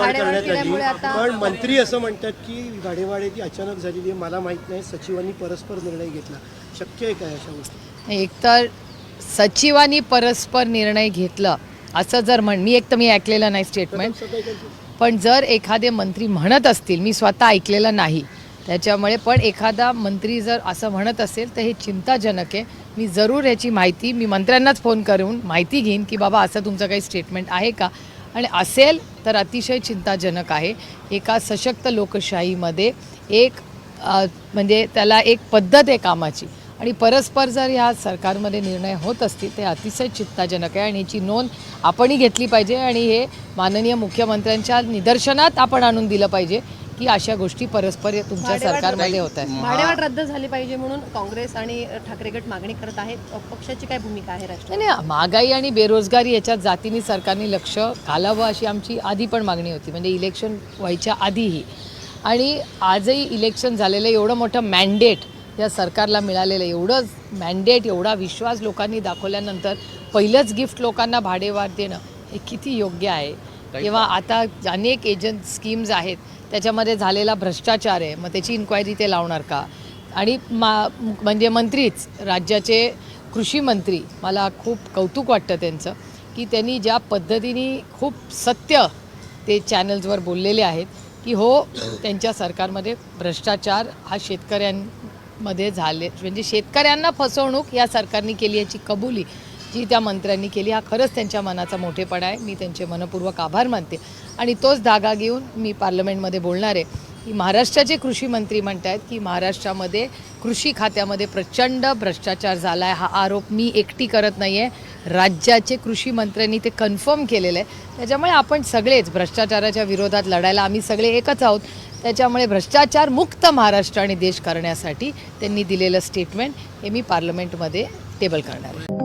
करण्यात आली. पण मंत्री असं म्हणतात की ती अचानक झालेली आहे मला माहीत नाही. सचिवांनी परस्पर निर्णय घेतला. शक्य आहे काय अशा गोष्टी? एकतर सचिवांनी परस्पर निर्णय घेतलं. असं जर म्हण मी एक तर मी ऐकलेलं नाही स्टेटमेंट पण जर एखादे मंत्री म्हणत असतील मी स्वतः ऐकलेलं नाही. त्याच्यामुळे पण एखादा मंत्री जर असं म्हणत असेल तर हे चिंताजनक आहे. मी जरूर याची माहिती मी मंत्र्यांनाच फोन करून माहिती घेईन की बाबा असं तुमचं काही स्टेटमेंट आहे का? आणि असेल तर अतिशय चिंताजनक आहे. एका सशक्त लोकशाहीमध्ये एक म्हणजे त्याला एक पद्धत आहे कामाची. आणि परस्पर जर ह्या सरकारमध्ये निर्णय होत असतील ते अतिशय चिंताजनक आहे आणि याची नोंद आपणही घेतली पाहिजे आणि हे माननीय मुख्यमंत्र्यांच्या निदर्शनात आपण आणून दिलं पाहिजे. की अशा गोष्टी परस्पर या तुमच्या सरकारमध्ये होत आहेत भाडेवाढ रद्द झाली पाहिजे म्हणून काँग्रेस आणि ठाकरे गट मागणी करत आहेत. पक्षाची काय भूमिका आहे नाही महागाई आणि बेरोजगारी याच्यात जातीने सरकारने लक्ष घालावं अशी आमची आधी पण मागणी होती. म्हणजे इलेक्शन व्हायच्या आधीही. आणि आजही इलेक्शन झालेलं एवढं मोठं मॅन्डेट या सरकारला मिळालेलं आहे. एवढं मॅन्डेट एवढा विश्वास लोकांनी दाखवल्यानंतर पहिलंच गिफ्ट लोकांना भाडेवाढ देणं हे किती योग्य आहे? किंवा आता अनेक एजंट स्कीम्स आहेत. त्याच्यामध्ये झालेला भ्रष्टाचार आहे मग त्याची इन्क्वायरी ते लावणार का? आणि मा म्हणजे मंत्रीच राज्याचे कृषी मंत्री मला खूप कौतुक वाटतं त्यांचं की त्यांनी ज्या पद्धतीने खूप सत्य ते चॅनल्सवर बोललेले आहेत की हो त्यांच्या सरकारमध्ये भ्रष्टाचार हा शेतकऱ्यांमध्ये झाले म्हणजे शेतकऱ्यांना फसवणूक या सरकारने केली याची कबुली जी त्या मंत्र्यांनी केली हा खरंच त्यांच्या मनाचा मोठेपणा आहे. मी त्यांचे मनपूर्वक आभार मानते. आणि तोच धागा घेऊन मी पार्लमेंटमध्ये बोलणार आहे की महाराष्ट्राचे कृषी मंत्री म्हणत आहेत की महाराष्ट्रामध्ये कृषी खात्यामध्ये प्रचंड भ्रष्टाचार झाला आहे हा आरोप मी एकटी करत नाही आहे राज्याचे कृषी मंत्र्यांनी ते कन्फर्म केलेलं आहे. त्याच्यामुळे आपण सगळेच भ्रष्टाचाराच्या विरोधात लढायला आम्ही सगळे एकच आहोत. त्याच्यामुळे भ्रष्टाचार मुक्त महाराष्ट्र आणि देश करण्यासाठी त्यांनी दिलेलं स्टेटमेंट हे मी पार्लमेंटमध्ये टेबल करणार आहे.